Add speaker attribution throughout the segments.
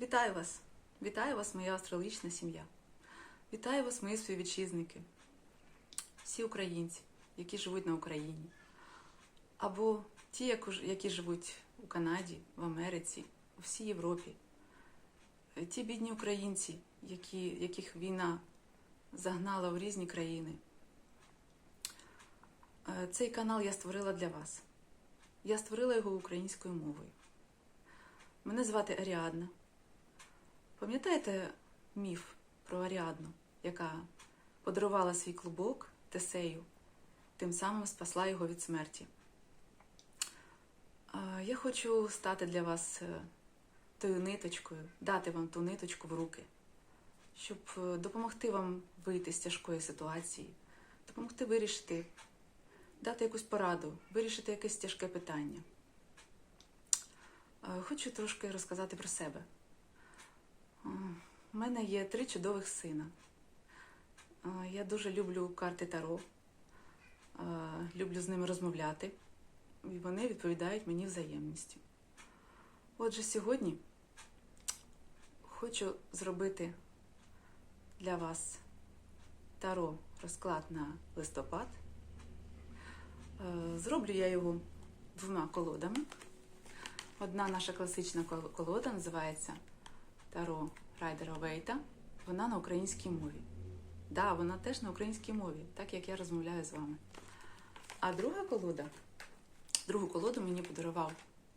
Speaker 1: Вітаю вас! Вітаю вас, моя астрологічна сім'я. Вітаю вас, мої співвітчизники, всі українці, які живуть на Україні, або ті, які живуть у Канаді, в Америці, у всій Європі. Е, Ті бідні українці, які, яких війна загнала в різні країни. Е, Цей канал я створила для вас. Я створила його українською мовою. Мене звати Аріадна. Пам'ятаєте міф про Аріадну, яка подарувала свій клубок Тесею, тим самим спасла його від смерті? Я хочу стати для вас е, тою ниточкою, дати вам ту ниточку в руки, щоб е, допомогти вам вийти з тяжкої ситуації, допомогти вирішити, дати якусь пораду, вирішити якесь тяжке питання. Хочу трошки розказати про себе. У мене є три чудових сина. Е, Я дуже люблю карти Таро, е, люблю з ними розмовляти, і вони відповідають мені взаємністю. Отже, сьогодні хочу зробити для вас таро розклад на листопад. Е, Зроблю я його двома колодами. Одна наша класична колода називається Таро Райдера Вейта. Вона на українській мові. Да, вона теж на українській мові, так як я розмовляю з вами. А друга колода, другу колоду мені подарував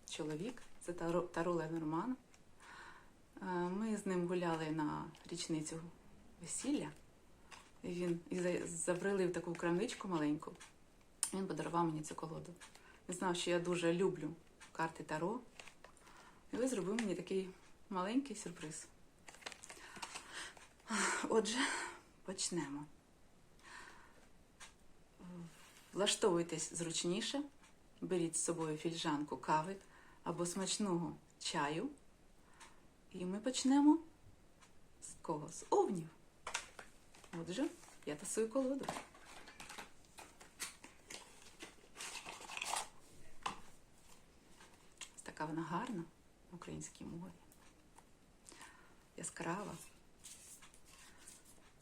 Speaker 1: чоловік, це Таро, Таро Ленорман. Е, Ми з ним гуляли на річницю весілля. І він і забрилив таку крамничку маленьку. Він подарував мені цю колоду. Він знав, що я дуже люблю карти Таро. І ось зробив мені такий маленький сюрприз. Отже, почнемо. Влаштовуйтесь зручніше, беріть з собою фільжанку кави або смачного чаю. І ми почнемо з кого? З овнів. Отже, я тасую колоду. Ось така вона гарна на українській мові. Яскрава.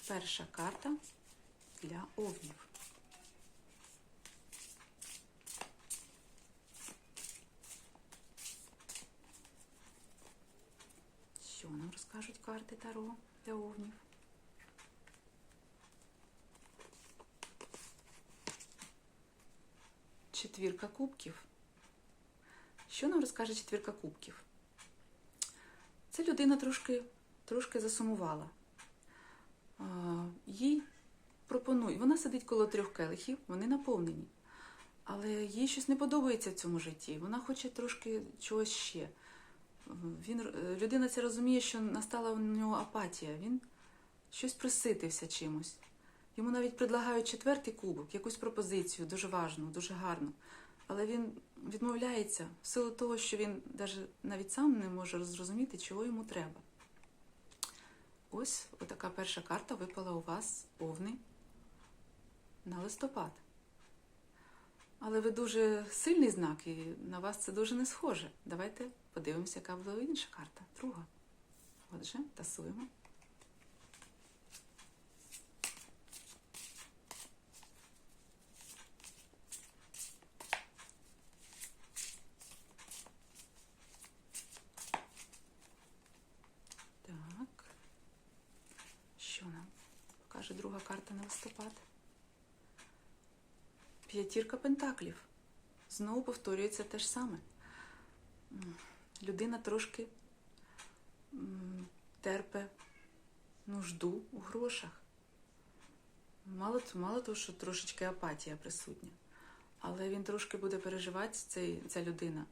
Speaker 1: Перша карта для овнів. Що нам розкажуть карти Таро для овнів? Четвірка кубків. Що нам розкаже четвірка кубків? Ця людина трошки, трошки засумувала. Їй пропонують, вона сидить коло трьох келихів, вони наповнені. Але їй щось не подобається в цьому житті. Вона хоче трошки чогось ще. Він, е, людина ця розуміє, що настала в нього апатія. Він щось приситився чимось. Йому навіть предлагають четвертий кубок, якусь пропозицію, дуже важну, дуже гарну. Але він відмовляється в силу того, що він навіть сам не може зрозуміти, чого йому треба. Ось отака перша карта випала у вас повний на листопад. Але ви дуже сильний знак, і на вас це дуже не схоже. Давайте подивимося, яка була інша карта. Друга. Отже, тасуємо. Так. Що нам покаже друга карта на листопад? П'ятірка пентаклів. Знову повторюється те ж саме. Людина трошки терпе нужду у грошах. Мало, мало того, що трошечки апатія присутня. Але він трошки буде переживати, цей, ця людина,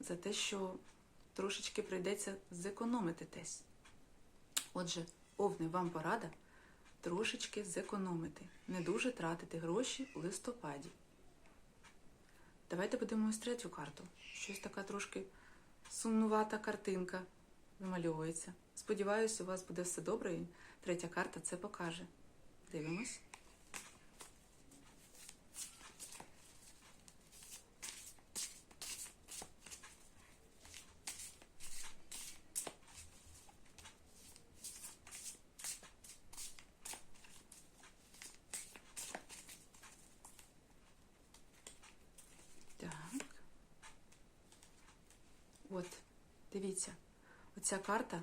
Speaker 1: за те, що трошечки прийдеться зекономити десь. Отже, овни, вам порада трошечки зекономити, не дуже тратити гроші у листопаді. Давайте подивимось третю карту. Щось така трошки сумнувата картинка вимальовується. Сподіваюся, у вас буде все добре, і третя карта це покаже. Дивимось. Дивіться, оця карта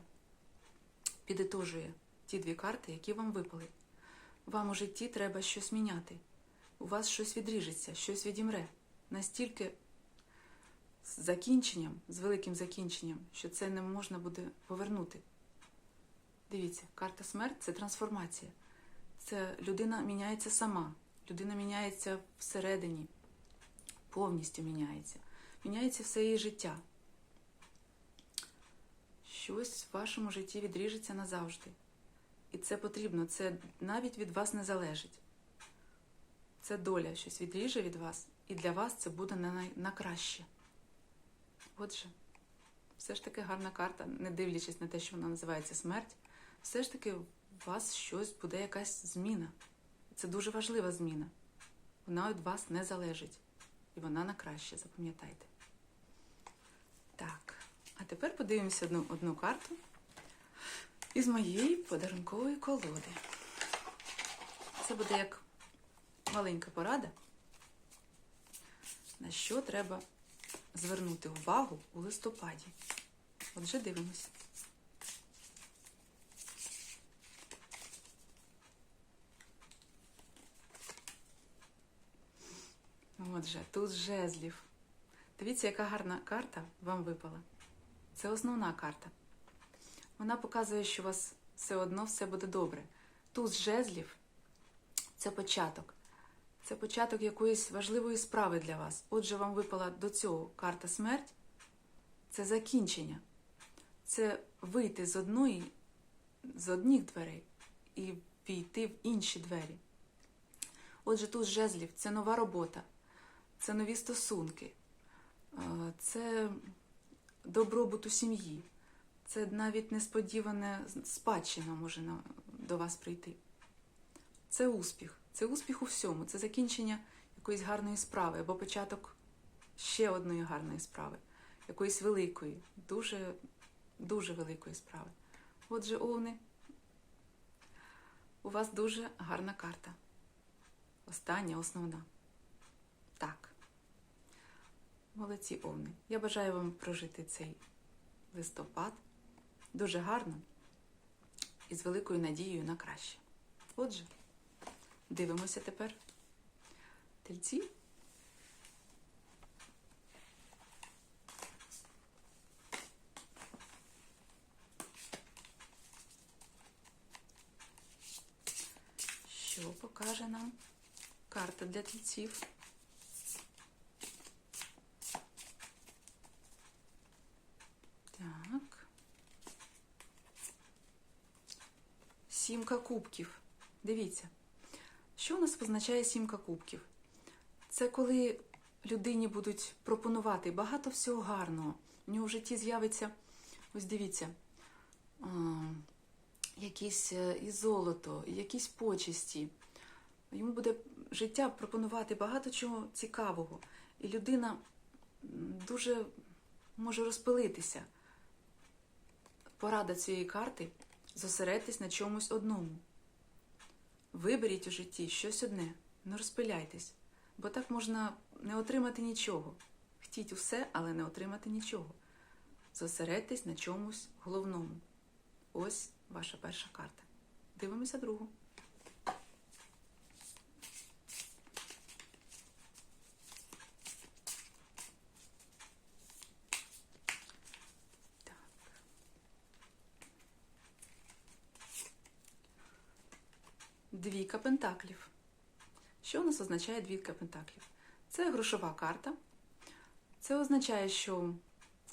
Speaker 1: підітожує ті дві карти, які вам випали. Вам у житті треба щось міняти. У вас щось відріжеться, щось відімре. Настільки з закінченням, з великим закінченням, що це не можна буде повернути. Дивіться, карта смерть це трансформація. Це людина міняється сама. Людина міняється всередині, повністю міняється. Міняється все її життя. Щось в вашому житті відріжеться назавжди. І це потрібно, це навіть від вас не залежить. Це доля щось відріже від вас, і для вас це буде на, най- на краще. Отже, все ж таки гарна карта, не дивлячись на те, що вона називається смерть, все ж таки у вас щось буде якась зміна. Це дуже важлива зміна. Вона від вас не залежить. І вона на краще, запам'ятайте. А тепер подивимося одну, одну карту із моєї подарункової колоди. Це буде як маленька порада, на що треба звернути увагу у листопаді. Отже, дивимося. Отже, тут жезлів. Дивіться, яка гарна карта вам випала. Це основна карта. Вона показує, що у вас все одно все буде добре. Туз жезлів це початок. Це початок якоїсь важливої справи для вас. Отже, вам випала до цього карта смерть. Це закінчення. Це вийти з одної, з одних дверей і війти в інші двері. Отже, тут жезлів це нова робота, це нові стосунки, е, це добробут у сім'ї, це навіть несподіване спадщина може до вас прийти. Це успіх. Це успіх у всьому. Це закінчення якоїсь гарної справи або початок ще одної гарної справи, якоїсь великої, дуже, дуже великої справи. Отже, овни, у вас дуже гарна карта. Остання, основна. Так. Молодці овни. Я бажаю вам прожити цей листопад дуже гарно і з великою надією на краще. Отже, дивимося тепер. Тельці. Що покаже нам карта для тельців? Так. Сімка кубків. Дивіться, що у нас позначає сімка кубків? Це коли людині будуть пропонувати багато всього гарного. У нього в житті з'явиться, ось дивіться, якісь е, і золото, якісь почесті. Йому буде життя пропонувати багато чого цікавого. І людина дуже може розпилитися. Порада цієї карти зосередьтесь на чомусь одному. Виберіть у житті щось одне, не розпиляйтесь, бо так можна не отримати нічого. Хтіть усе, але не отримати нічого. Зосередьтесь на чомусь головному. Ось ваша перша карта. Дивимося другу. Двійка пентаклів. Що у нас означає двійка пентаклів? Це грошова карта. Це означає, що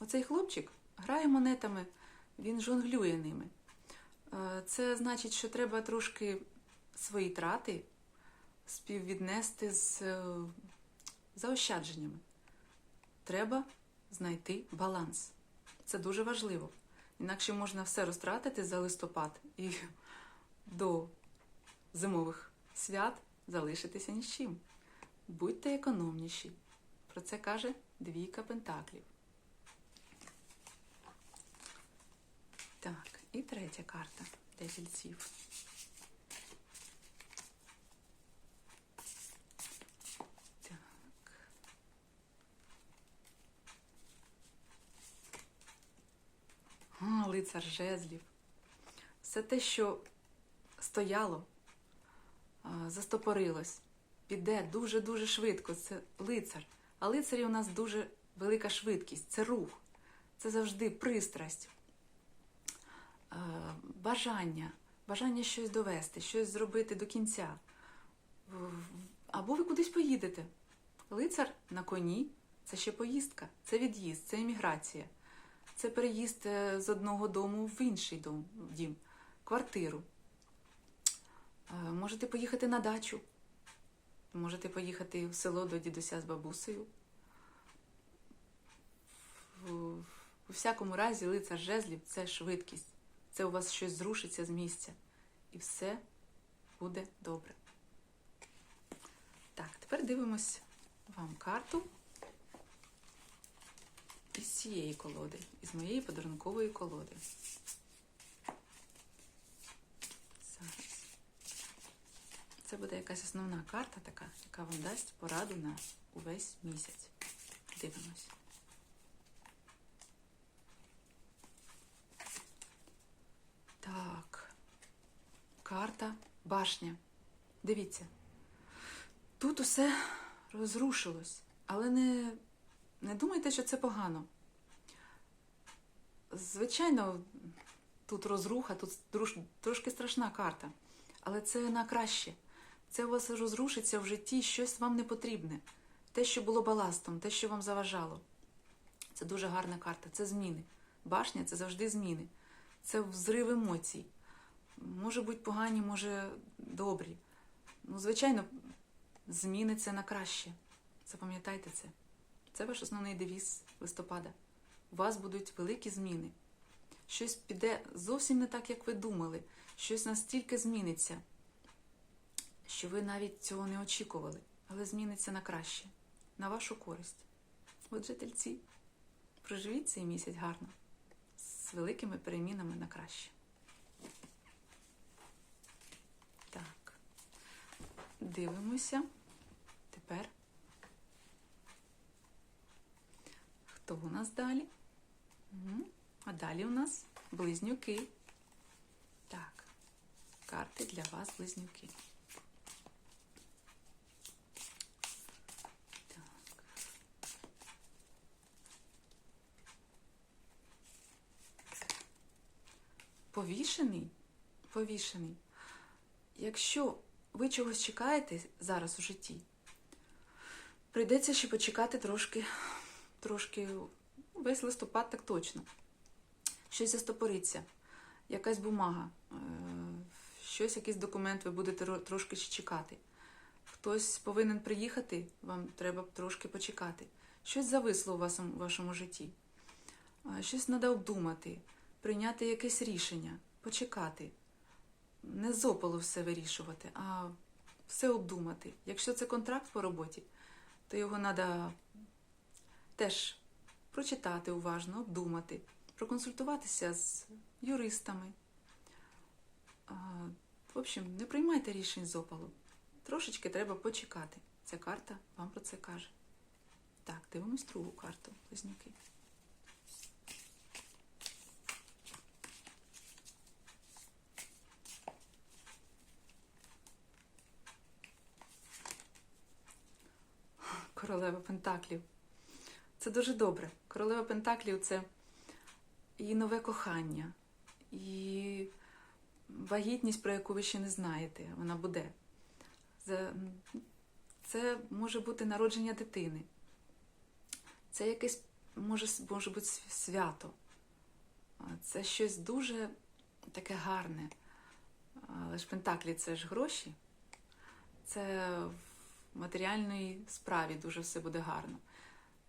Speaker 1: оцей хлопчик грає монетами, він жонглює ними. Е, Це значить, що треба трошки свої трати співвіднести з е, заощадженнями. Треба знайти баланс. Це дуже важливо. Інакше можна все розтратити за листопад і до зимових свят залишитися ні з чим. Будьте економніші. Про це каже двійка пентаклів. Так, і третя карта для тільців. Лицар жезлів. Все те, що стояло, застопорилось, піде дуже-дуже швидко. Це лицар. А лицарі у нас дуже велика швидкість, це рух, це завжди пристрасть, бажання, бажання щось довести, щось зробити до кінця. Або ви кудись поїдете. Лицар на коні це ще поїздка, це від'їзд, це еміграція, це переїзд е, з одного дому в інший дім, квартиру. Е, Можете поїхати на дачу, можете поїхати в село до дідуся з бабусею. У всякому разі, лицар жезлів це швидкість. Це у вас щось зрушиться з місця. І все буде добре. Так, тепер дивимось вам карту із цієї колоди, із моєї подарункової колоди. Зараз. Це буде якась основна карта така, яка вам дасть пораду на увесь місяць. Дивимось. Так. Карта башня. Дивіться. Тут усе розрушилось, але не, не думайте, що це погано. Звичайно, тут розруха, тут трошки страшна карта, але це на краще. Це у вас розрушиться в житті щось вам не потрібне. Те, що було баластом, те, що вам заважало. Це дуже гарна карта, це зміни. Башня це завжди зміни. Це взрив емоцій. Може бути погані, може добрі. Ну, звичайно, зміни це на краще. Запам'ятайте це. Це ваш основний девіз листопада. У вас будуть великі зміни. Щось піде зовсім не так, як ви думали. Щось настільки зміниться, що ви навіть цього не очікували, але зміниться на краще, на вашу користь. Отже, тельці, проживіть цей місяць гарно, з великими перемінами на краще. Так, дивимося. Тепер. Хто у нас далі? Угу. А далі у нас близнюки. Так, карти для вас, близнюки. Повішений? Повішений. Якщо ви чогось чекаєте зараз у житті, прийдеться ще почекати трошки, трошки весь листопад так точно. Щось застопориться, якась бумага, е, щось, якийсь документ ви будете трошки ще чекати. Хтось повинен приїхати, вам треба трошки почекати. Щось зависло у вашому, вашому житті. Щось треба обдумати, прийняти якесь рішення, почекати. Не з опалу все вирішувати, а все обдумати. Якщо це контракт по роботі, то його треба теж прочитати уважно, обдумати, проконсультуватися з юристами. В общем, не приймайте рішень з опалу. Трошечки треба почекати. Ця карта вам про це каже. Так, дивимось другу карту, близнюки. Королева Пентаклів. Це дуже добре. Королева Пентаклів це і нове кохання, і вагітність, про яку ви ще не знаєте, вона буде. Це, може бути народження дитини. Це якесь може, може бути свято. Це щось дуже таке гарне. Але ж Пентаклі це ж гроші. Це в матеріальній справі дуже все буде гарно.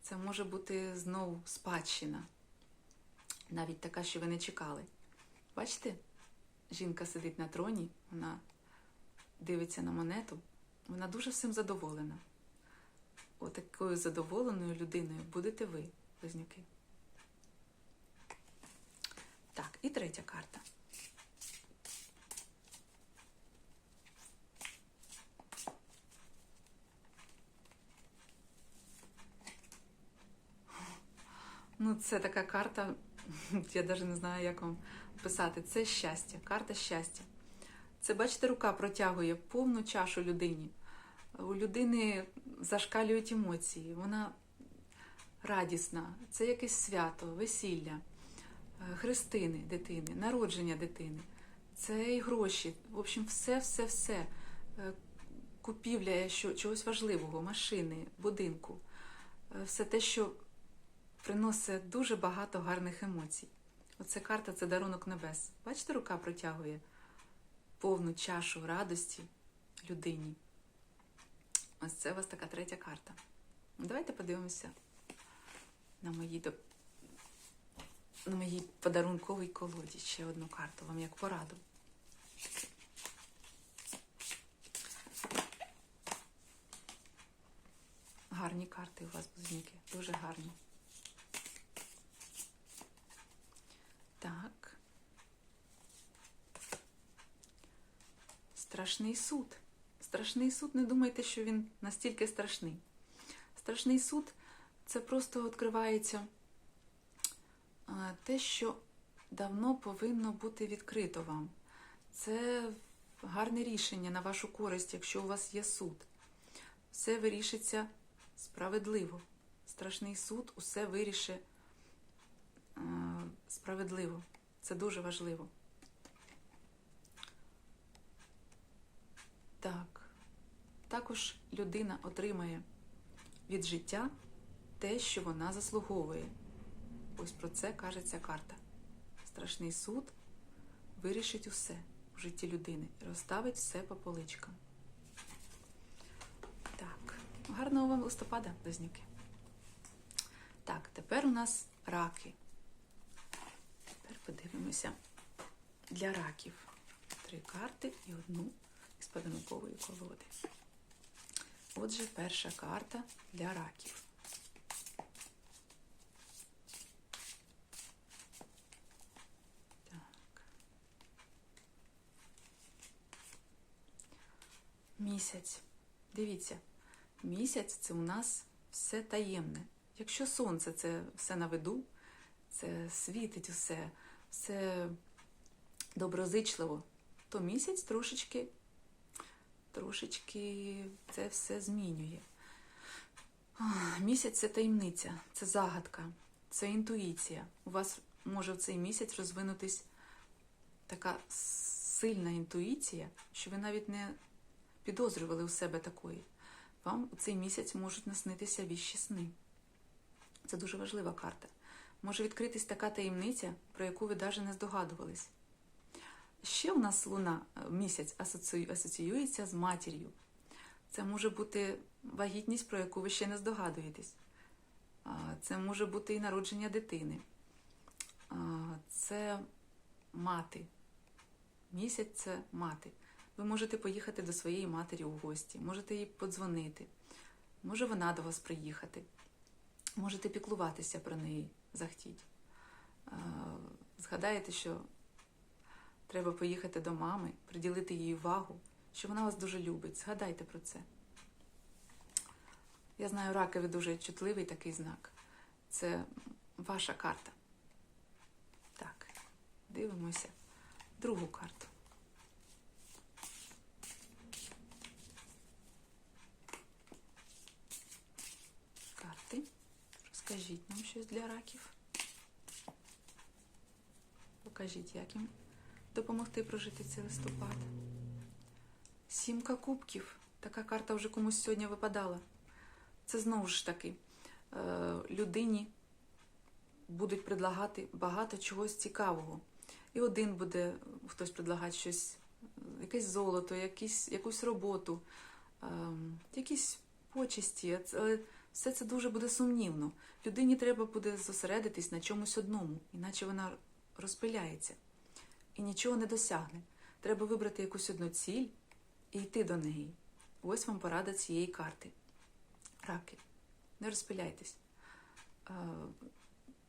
Speaker 1: Це може бути знову спадщина, навіть така, що ви не чекали. Бачите, жінка сидить на троні, вона дивиться на монету, вона дуже всім задоволена. Отакою задоволеною людиною будете ви, близнюки. Так, і третя карта. Ну, це така карта Я навіть не знаю, як вам писати. Це щастя, карта щастя. Це, бачите, рука протягує повну чашу людині. У людини зашкалюють емоції, вона радісна, це якесь свято, весілля, е, хрестини дитини, народження дитини, це і гроші. В общем, все, все, все. Е, Купівля чогось важливого, машини, будинку. Е, Все те, що приносить дуже багато гарних емоцій. Оце карта це дарунок небес. Бачите, рука протягує повну чашу радості людині. Ось це у вас така третя карта. Ну, Давайте подивимося на моїй, до... на моїй подарунковій колоді ще одну карту, вам як пораду. Гарні карти у вас, близнюки, дуже гарні. Так. Страшний суд. Страшний суд, не думайте, що він настільки страшний. Страшний суд це просто відкривається те, що давно повинно бути відкрито вам. Це гарне рішення на вашу користь, якщо у вас є суд. Все вирішиться справедливо. Страшний суд усе вирішить справедливо. Це дуже важливо. Так. Також людина отримає від життя те, що вона заслуговує. Ось про це каже ця карта. Страшний суд вирішить усе в житті людини і розставить все по поличкам. Так, гарного вам листопада, близнюки. Так, тепер у нас раки. Подивимося для раків. Три карти і одну із подарункової колоди. Отже, перша карта для раків. Так. Місяць. Дивіться, місяць це у нас все таємне. Якщо сонце це все на виду, це світить усе, все доброзичливо, то місяць трошечки, трошечки це все змінює. Місяць це таємниця, це загадка, це інтуїція. У вас може в цей місяць розвинутись така сильна інтуїція, що ви навіть не підозрювали у себе такої. Вам у цей місяць можуть наснитися віщі сни. Це дуже важлива карта. Може відкритись така таємниця, про яку ви навіть не здогадувались. Ще у нас луна е, місяць асоціюється з матір'ю. Це може бути вагітність, про яку ви ще не здогадуєтесь. Це може бути і народження дитини. Це мати. Місяць це мати. Ви можете поїхати до своєї матері у гості, можете їй подзвонити, може вона до вас приїхати, можете піклуватися про неї, захтіть. А, Згадаєте, що треба поїхати до мами, приділити їй увагу, що вона вас дуже любить. Згадайте про це. Я знаю, ракові дуже чутливий такий знак. Це ваша карта. Так, дивимося другу карту. Карти. Розкажіть нам щось для раків. Покажіть, як їм допомогти прожити цей листопад. Сімка кубків. Така карта вже комусь сьогодні випадала. Це знову ж таки е, людині будуть предлагати багато чогось цікавого. І один буде хтось предлагати щось, е, якесь золото, якісь, якусь роботу, е, якісь почесті. Все це дуже буде сумнівно. Людині треба буде зосередитись на чомусь одному, іначе вона розпиляється і нічого не досягне. Треба вибрати якусь одну ціль і йти до неї. Ось вам порада цієї карти. Раки, не розпиляйтесь. Е,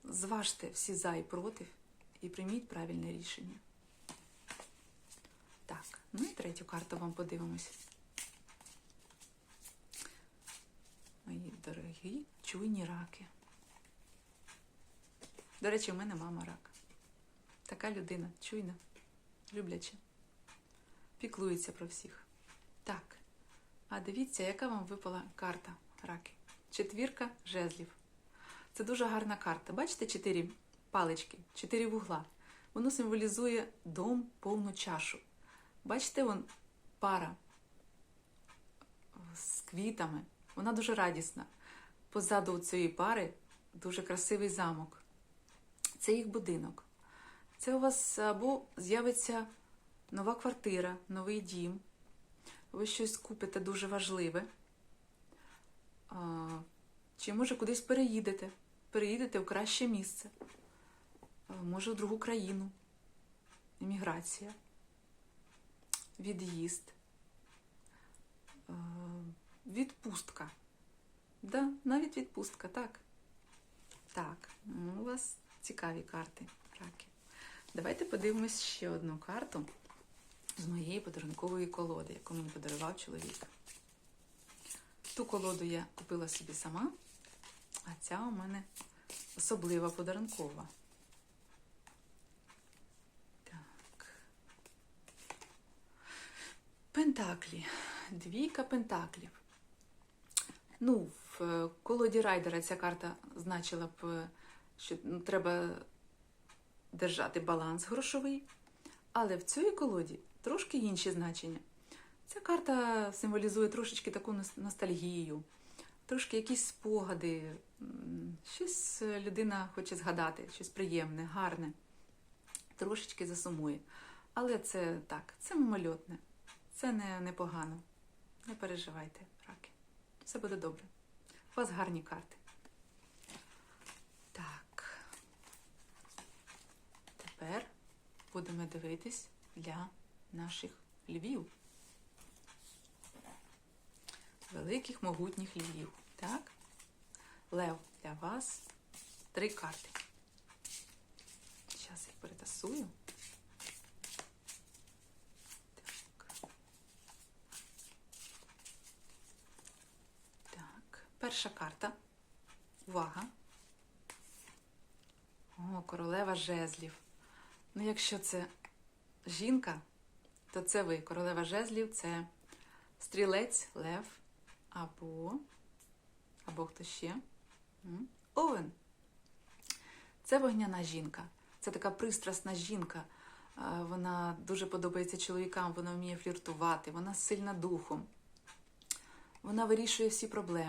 Speaker 1: Зважте всі за і проти і прийміть правильне рішення. Так, ну і третю карту вам подивимось. Мої дорогі чуйні раки. До речі, у мене мама рак. Така людина, чуйна, любляча, піклується про всіх. Так. А дивіться, яка вам випала карта раки. Четвірка жезлів. Це дуже гарна карта. Бачите, чотири палички, чотири вугла. Воно символізує дом, повну чашу. Бачите, вон пара з квітами. Вона дуже радісна. Позаду цієї пари дуже красивий замок. Це їх будинок. Це у вас або з'явиться нова квартира, новий дім. Ви щось купите дуже важливе. Чи може кудись переїдете? Переїдете в краще місце. Може, в другу країну. Імміграція. Від'їзд. Відпустка. Да, навіть відпустка, так. Так, ну, у вас цікаві карти, раки. Давайте подивимось ще одну карту з моєї подарункової колоди, яку мені подарував чоловік. Ту колоду я купила собі сама, а ця у мене особлива подарункова. Так. Пентаклі. Двійка пентаклів. Ну, в е, колоді райдера ця карта значила б, е, що ну, треба держати баланс грошовий. Але в цій колоді трошки інші значення. Ця карта символізує трошечки таку ностальгію, трошки якісь спогади, щось е, людина хоче згадати, щось приємне, гарне, трошечки засумує. Але це так, це мимольотне, це не, непогано. Не переживайте. Все буде добре. У вас гарні карти. Так. Тепер будемо дивитись для наших львів. Великих могутніх львів. Так? Лев для вас три карти. Зараз їх перетасую. Так. Так, перша карта. Увага. О, королева жезлів. Ну, якщо це жінка, то це ви. Королева жезлів це стрілець, лев або. Або хто ще? Овен. Це вогняна жінка. Це така пристрасна жінка. Е, Вона дуже подобається чоловікам, вона вміє фліртувати, вона сильна духом. Вона вирішує всі проблеми.